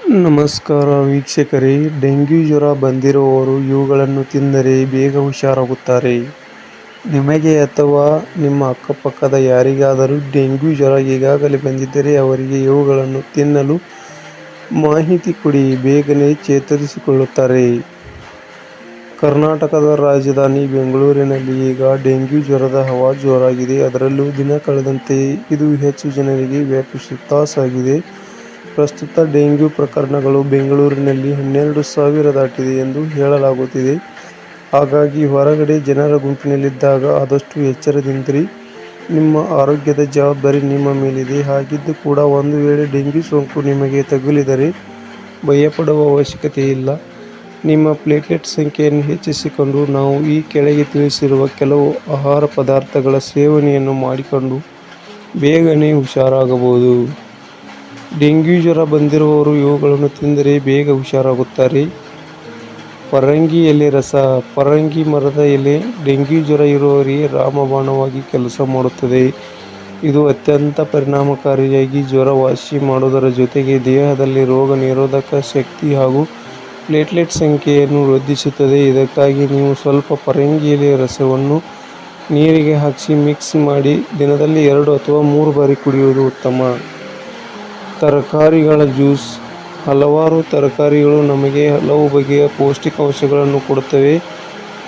ನಮಸ್ಕಾರ ವೀಕ್ಷಕರೇ, ಡೆಂಗ್ಯೂ ಜ್ವರ ಬಂದಿರುವವರು ಇವುಗಳನ್ನು ತಿಂದರೆ ಬೇಗ ಹುಷಾರಾಗುತ್ತಾರೆ. ನಿಮಗೆ ಅಥವಾ ನಿಮ್ಮ ಅಕ್ಕಪಕ್ಕದ ಯಾರಿಗಾದರೂ ಡೆಂಗ್ಯೂ ಜ್ವರ ಈಗಾಗಲೇ ಬಂದಿದ್ದರೆ ಅವರಿಗೆ ಇವುಗಳನ್ನು ತಿನ್ನಲು ಮಾಹಿತಿ ಕೊಡಿ, ಬೇಗನೆ ಚೇತರಿಸಿಕೊಳ್ಳುತ್ತಾರೆ. ಕರ್ನಾಟಕದ ರಾಜಧಾನಿ ಬೆಂಗಳೂರಿನಲ್ಲಿ ಈಗ ಡೆಂಗ್ಯೂ ಜ್ವರದ ಹವಾ ಜೋರಾಗಿದೆ ಅದರಲ್ಲೂ ದಿನ ಕಳೆದಂತೆ ಇದು ಹೆಚ್ಚು ಜನರಿಗೆ ವ್ಯಾಪಿಸುತ್ತಾ ಸಾಗಿದೆ. ಪ್ರಸ್ತುತ ಡೆಂಗ್ಯೂ ಪ್ರಕರಣಗಳು ಬೆಂಗಳೂರಿನಲ್ಲಿ ಹನ್ನೆರಡು ಸಾವಿರ ದಾಟಿದೆ ಎಂದು ಹೇಳಲಾಗುತ್ತಿದೆ. ಹಾಗಾಗಿ ಹೊರಗಡೆ ಜನರ ಗುಂಪಿನಲ್ಲಿದ್ದಾಗ ಆದಷ್ಟು ಎಚ್ಚರದಿಂದಿರಿ. ನಿಮ್ಮ ಆರೋಗ್ಯದ ಜವಾಬ್ದಾರಿ ನಿಮ್ಮ ಮೇಲಿದೆ. ಹಾಗಿದ್ದು ಕೂಡ ಒಂದು ವೇಳೆ ಡೆಂಗ್ಯೂ ಸೋಂಕು ನಿಮಗೆ ತಗುಲಿದರೆ ಭಯಪಡುವ ಅವಶ್ಯಕತೆ ಇಲ್ಲ. ನಿಮ್ಮ ಪ್ಲೇಟ್ಲೆಟ್ ಸಂಖ್ಯೆಯನ್ನು ಹೆಚ್ಚಿಸಿಕೊಂಡು ನಾವು ಈ ಕೆಳಗೆ ತಿಳಿಸಿರುವ ಕೆಲವು ಆಹಾರ ಪದಾರ್ಥಗಳ ಸೇವನೆಯನ್ನು ಮಾಡಿಕೊಂಡು ಬೇಗನೆ ಹುಷಾರಾಗಬಹುದು. ಡೆಂಗ್ಯೂ ಜ್ವರ ಬಂದಿರುವವರು ಇವುಗಳನ್ನು ತಿಂದರೆ ಬೇಗ ಹುಷಾರಾಗುತ್ತಾರೆ. ಪರಂಗಿ ಎಲೆ ರಸ, ಪರಂಗಿ ಮರದ ಎಲೆ, ಡೆಂಗ್ಯೂ ಜ್ವರ ಇರುವವರಿಗೆ ರಾಮಬಾಣವಾಗಿ ಕೆಲಸ ಮಾಡುತ್ತದೆ. ಇದು ಅತ್ಯಂತ ಪರಿಣಾಮಕಾರಿಯಾಗಿ ಜ್ವರ ವಾಸಿ ಮಾಡುವುದರ ಜೊತೆಗೆ ದೇಹದಲ್ಲಿ ರೋಗ ನಿರೋಧಕ ಶಕ್ತಿ ಹಾಗೂ ಪ್ಲೇಟ್ಲೆಟ್ ಸಂಖ್ಯೆಯನ್ನು ವೃದ್ಧಿಸುತ್ತದೆ. ಇದಕ್ಕಾಗಿ ನೀವು ಸ್ವಲ್ಪ ಪರಂಗಿ ಎಲೆ ರಸವನ್ನು ನೀರಿಗೆ ಹಾಕಿಸಿ ಮಿಕ್ಸ್ ಮಾಡಿ ದಿನದಲ್ಲಿ ಎರಡು ಅಥವಾ ಮೂರು ಬಾರಿ ಕುಡಿಯುವುದು ಉತ್ತಮ. ತರಕಾರಿಗಳ ಜ್ಯೂಸ್. ಹಲವಾರು ತರಕಾರಿಗಳು ನಮಗೆ ಹಲವು ಬಗೆಯ ಪೌಷ್ಟಿಕಾಂಶಗಳನ್ನು ಕೊಡುತ್ತವೆ.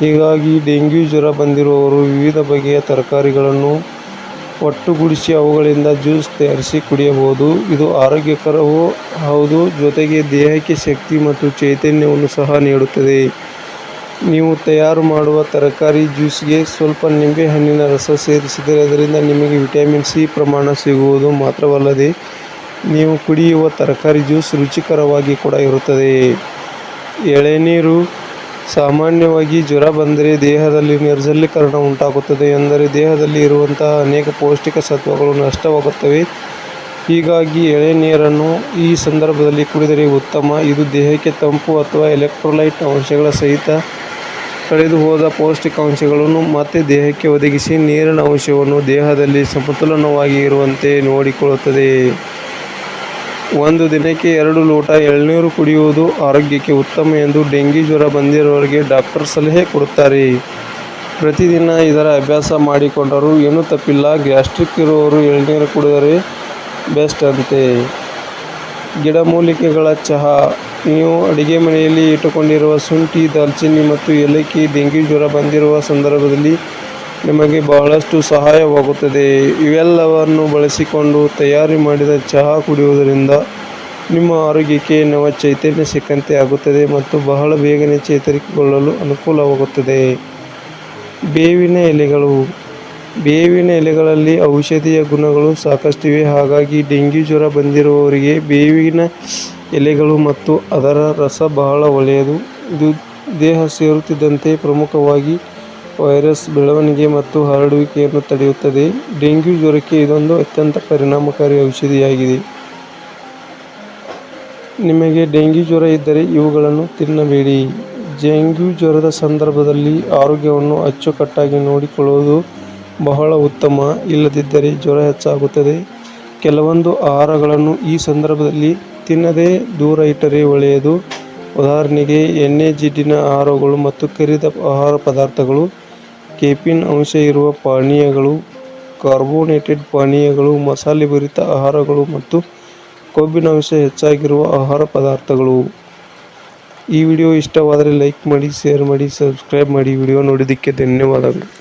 ಹೀಗಾಗಿ ಡೆಂಗ್ಯೂ ಜ್ವರ ಬಂದಿರುವವರು ವಿವಿಧ ಬಗೆಯ ತರಕಾರಿಗಳನ್ನು ಒಟ್ಟುಗೂಡಿಸಿ ಅವುಗಳಿಂದ ಜ್ಯೂಸ್ ತಯಾರಿಸಿ ಕುಡಿಯಬಹುದು. ಇದು ಆರೋಗ್ಯಕರವೂ ಹೌದು ಜೊತೆಗೆ ದೇಹಕ್ಕೆ ಶಕ್ತಿ ಮತ್ತು ಚೈತನ್ಯವನ್ನು ಸಹ ನೀಡುತ್ತದೆ. ನೀವು ತಯಾರು ಮಾಡುವ ತರಕಾರಿ ಜ್ಯೂಸ್ಗೆ ಸ್ವಲ್ಪ ನಿಂಬೆಹಣ್ಣಿನ ರಸ ಸೇರಿಸಿದರೆ ಅದರಿಂದ ನಿಮಗೆ ವಿಟಮಿನ್ ಸಿ ಪ್ರಮಾಣ ಸಿಗುವುದು ಮಾತ್ರವಲ್ಲದೆ ನೀವು ಕುಡಿಯುವ ತರಕಾರಿ ಜ್ಯೂಸ್ ರುಚಿಕರವಾಗಿ ಕೂಡ ಇರುತ್ತದೆ. ಎಳೆನೀರು ಸಾಮಾನ್ಯವಾಗಿ ಜ್ವರ ಬಂದರೆ ದೇಹದಲ್ಲಿ ನಿರ್ಜಲೀಕರಣ ಉಂಟಾಗುತ್ತದೆ ಎಂದರೆ ದೇಹದಲ್ಲಿ ಇರುವಂತಹ ಅನೇಕ ಪೌಷ್ಟಿಕ ಸತ್ವಗಳು ನಷ್ಟವಾಗುತ್ತವೆ. ಹೀಗಾಗಿ ಎಳೆನೀರನ್ನು ಈ ಸಂದರ್ಭದಲ್ಲಿ ಕುಡಿದರೆ ಉತ್ತಮ. ಇದು ದೇಹಕ್ಕೆ ತಂಪು ಅಥವಾ ಎಲೆಕ್ಟ್ರೋಲೈಟ್ ಅಂಶಗಳ ಸಹಿತ ಕಳೆದುಹೋದ ಪೌಷ್ಟಿಕಾಂಶಗಳನ್ನು ಮತ್ತೆ ದೇಹಕ್ಕೆ ಒದಗಿಸಿ ನೀರಿನ ಅಂಶವನ್ನು ದೇಹದಲ್ಲಿ ಸಮತೋಲನವಾಗಿ ಇರುವಂತೆ ನೋಡಿಕೊಳ್ಳುತ್ತದೆ. ಒಂದು ದಿನಕ್ಕೆ ಎರಡು ಲೋಟ ಎಳ್ನೀರು ಕುಡಿಯುವುದು ಆರೋಗ್ಯಕ್ಕೆ ಉತ್ತಮ ಎಂದು ಡೆಂಗಿ ಜ್ವರ ಬಂದಿರುವವರಿಗೆ ಡಾಕ್ಟರ್ ಸಲಹೆ ಕೊಡುತ್ತಾರೆ. ಪ್ರತಿದಿನ ಇದರ ಅಭ್ಯಾಸ ಮಾಡಿಕೊಂಡರೂ ಏನೂ ತಪ್ಪಿಲ್ಲ. ಗ್ಯಾಸ್ಟ್ರಿಕ್ ಇರುವವರು ಎಳ್ನೀರು ಕುಡಿದರೆ ಬೆಸ್ಟ್ ಅಂತೆ. ಗಿಡಮೂಲಿಕೆಗಳ ಚಹಾ. ನೀವು ಅಡುಗೆ ಮನೆಯಲ್ಲಿ ಇಟ್ಟುಕೊಂಡಿರುವ ಶುಂಠಿ, ದಾಲ್ಚಿನ್ನಿ ಮತ್ತು ಏಲಕ್ಕಿ, ಡೆಂಗಿ ಜ್ವರ ಬಂದಿರುವ ಸಂದರ್ಭದಲ್ಲಿ ನಿಮಗೆ ಬಹಳಷ್ಟು ಸಹಾಯವಾಗುತ್ತದೆ. ಇವೆಲ್ಲವನ್ನು ಬಳಸಿಕೊಂಡು ತಯಾರಿ ಮಾಡಿದ ಚಹಾ ಕುಡಿಯುವುದರಿಂದ ನಿಮ್ಮ ಆರೋಗ್ಯಕ್ಕೆ ನವ ಚೈತನ್ಯ ಸಿಕ್ಕಂತೆ ಆಗುತ್ತದೆ ಮತ್ತು ಬಹಳ ಬೇಗನೆ ಚೇತರಿಕೊಳ್ಳಲು ಅನುಕೂಲವಾಗುತ್ತದೆ. ಬೇವಿನ ಎಲೆಗಳು. ಬೇವಿನ ಎಲೆಗಳಲ್ಲಿ ಔಷಧೀಯ ಗುಣಗಳು ಸಾಕಷ್ಟಿವೆ ಹಾಗಾಗಿ ಡೆಂಗ್ಯೂ ಜ್ವರ ಬಂದಿರುವವರಿಗೆ ಬೇವಿನ ಎಲೆಗಳು ಮತ್ತು ಅದರ ರಸ ಬಹಳ ಒಳ್ಳೆಯದು. ಇದು ದೇಹ ಸೇರುತ್ತಿದ್ದಂತೆ ಪ್ರಮುಖವಾಗಿ ವೈರಸ್ ಬೆಳವಣಿಗೆ ಮತ್ತು ಹರಡುವಿಕೆಯನ್ನು ತಡೆಯುತ್ತದೆ. ಡೆಂಗ್ಯೂ ಜ್ವರಕ್ಕೆ ಇದೊಂದು ಅತ್ಯಂತ ಪರಿಣಾಮಕಾರಿ ಔಷಧಿಯಾಗಿದೆ. ನಿಮಗೆ ಡೆಂಗ್ಯೂ ಜ್ವರ ಇದ್ದರೆ ಇವುಗಳನ್ನು ತಿನ್ನಬೇಡಿ. ಡೆಂಗ್ಯೂ ಜ್ವರದ ಸಂದರ್ಭದಲ್ಲಿ ಆರೋಗ್ಯವನ್ನು ಅಚ್ಚುಕಟ್ಟಾಗಿ ನೋಡಿಕೊಳ್ಳುವುದು ಬಹಳ ಉತ್ತಮ. ಇಲ್ಲದಿದ್ದರೆ ಜ್ವರ ಹೆಚ್ಚಾಗುತ್ತದೆ. ಕೆಲವೊಂದು ಆಹಾರಗಳನ್ನು ಈ ಸಂದರ್ಭದಲ್ಲಿ ತಿನ್ನದೇ ದೂರ ಇಟ್ಟರೆ ಒಳ್ಳೆಯದು. ಉದಾಹರಣೆಗೆ, ಎಣ್ಣೆ, ಜಿಡ್ಡಿನ ಆಹಾರಗಳು ಮತ್ತು ಕರಿದ ಆಹಾರ ಪದಾರ್ಥಗಳು ಕೆಪಿನ್ ಅಂಶ ಇರುವ ಪಾನೀಯಗಳು, ಕಾರ್ಬೋನೇಟೆಡ್ ಪಾನೀಯಗಳು, ಮಸಾಲೆ ಮಸಾಲೆಭರಿತ ಆಹಾರಗಳು ಮತ್ತು ಕೊಬ್ಬಿನಾಂಶ ಹೆಚ್ಚಾಗಿರುವ ಆಹಾರ ಪದಾರ್ಥಗಳು. ಈ ವಿಡಿಯೋ ಇಷ್ಟವಾದರೆ ಲೈಕ್ ಮಾಡಿ, ಶೇರ್ ಮಾಡಿ, ಸಬ್ಸ್ಕ್ರೈಬ್ ಮಾಡಿ. ವಿಡಿಯೋ ನೋಡಿದ್ದಕ್ಕೆ ಧನ್ಯವಾದಗಳು.